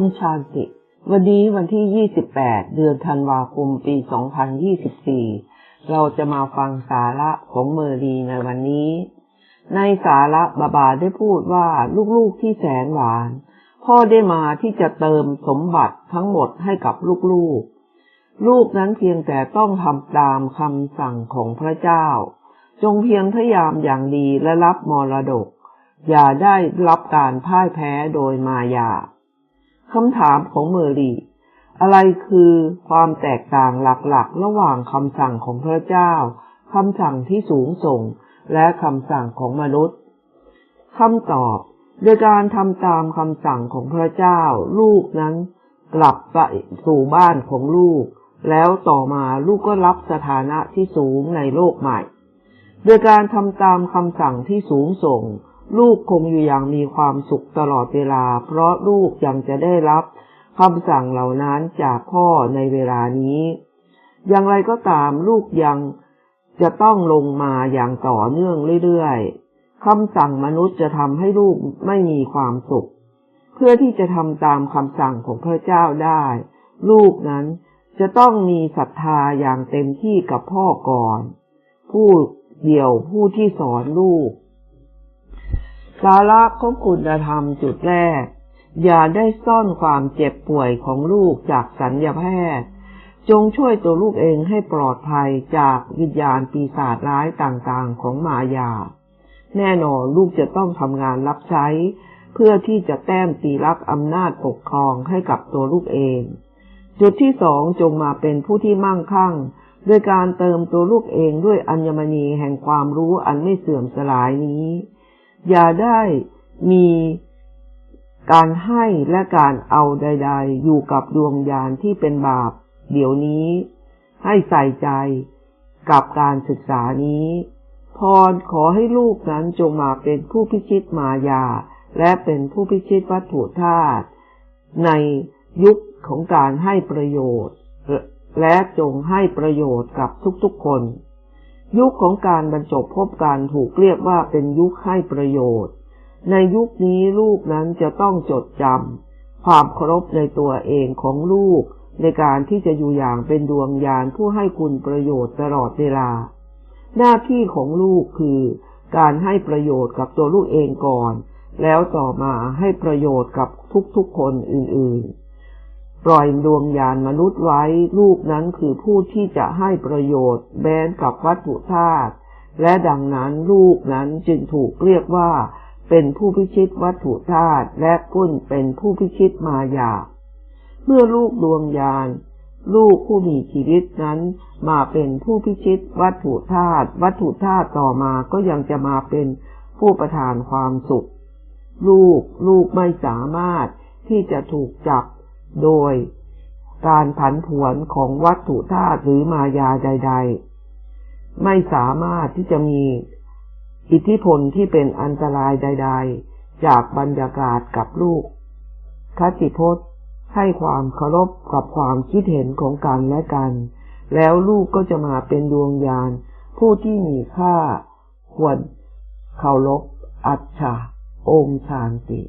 มชาติวันนี้วันที่ 28 เดือนธันวาคม ปี 2024 เราจะมาฟังสาระของเมอรีในวันนี้ ในสาระบาบาได้พูดว่าลูกๆที่แสนหวาน พ่อได้มาที่จะเติมสมบัติทั้งหมดให้กับลูกๆ ลูกนั้นเพียงแต่ต้องทำตามคำสั่งของพระเจ้า จงเพียงพยายามอย่างดีและรับมรดก อย่าได้รับการพ่ายแพ้โดยมายา คำถามของเมอรีอะไรคือความแตกต่างหลักๆ ระหว่างคำสั่งของพระเจ้าคำสั่งที่สูงส่ง และคำสั่งของมนุษย์คำตอบ โดยการทำตามคำสั่งของพระเจ้า ลูกนั้นกลับไปสู่บ้านของลูก แล้วต่อมาลูกก็รับสถานะที่สูงในโลกใหม่ โดยการทำตามคำสั่งที่สูงส่ง ลูกคงอยู่อย่างมีความสุขตลอดเวลา เพราะลูกยังจะได้รับคำสั่งเหล่านั้นจากพ่อในเวลานี้ อย่างไรก็ตามลูกยังจะต้องลงมาอย่างต่อเนื่องเรื่อยๆคำสั่งมนุษย์จะทำให้ลูกไม่มีความสุข เพื่อที่จะทำตามคำสั่งของพระเจ้าได้ ลูกนั้นจะต้องมีศรัทธาอย่างเต็มที่กับพ่อก่อน ผู้เดี่ยวผู้ที่สอนลูก สาระของคุณธรรมจุดแรก อย่าได้ซ่อนความเจ็บป่วยของลูกจากสัญญาแพทย์ จงช่วยตัวลูกเองให้ปลอดภัยจากวิญญาณปีศาจร้ายต่างๆของมายา แน่นอนลูกจะต้องทำงานรับใช้ เพื่อที่จะแต้มตีรับอำนาจปกครองให้กับตัวลูกเอง จุดที่สองจงมาเป็นผู้ที่มั่งคั่งด้วยการเติมตัวลูกเองด้วยอัญมณีแห่งความรู้อันไม่เสื่อมสลายนี้ อย่าได้มีการให้และการเอาใด ๆ อยู่กับดวงญาณที่เป็นบาป เดี๋ยวนี้ ให้ใส่ใจกับการศึกษานี้ พรขอให้ลูกนั้นจงมาเป็นผู้พิชิตมายา และเป็นผู้พิชิตวัตถุธาตุในยุคของการให้ประโยชน์ และจงให้ประโยชน์กับทุกๆคน ยุคของการบรรจบพบการถูกเรียกว่าเป็นยุคให้ประโยชน์ ในยุคนี้ลูกนั้นจะต้องจดจำความเคารพในตัวเองของลูก ในการที่จะอยู่อย่างเป็นดวงยานผู้ให้คุณประโยชน์ตลอดเวลา หน้าที่ของลูกคือ การให้ประโยชน์กับตัวลูกเองก่อน แล้วต่อมาให้ประโยชน์กับทุกๆคนอื่นๆ ปล่อยดวงญาณมนุษย์ไว้ลูกนั้นคือผู้ที่จะให้ประโยชน์แบนกับวัตถุธาตุและดังนั้นลูกนั้นจึงถูกเรียกว่า เป็นผู้พิชิตวัตถุธาตุและกุ้นเป็นผู้พิชิตมายา เมื่อลูกดวงญาณลูกผู้มีชีวิตนั้น มาเป็นผู้พิชิตวัตถุธาตุวัตถุธาตุต่อมาก็ยังจะมาเป็นผู้ประทานความสุข ลูกลูกไม่สามารถที่จะถูกจับ โดยการผันผวนของวัตถุธาตุหรือมายาใด ๆ ไม่สามารถที่จะมีอิทธิพลที่เป็นอันตรายใด ๆ จากบรรยากาศกับลูกคติพจน์ให้ความเคารพกับความคิดเห็นของกันและกัน แล้วลูกก็จะมาเป็นดวงญาณผู้ที่มีค่า ควรเคารพอัจฉาโอมชานติ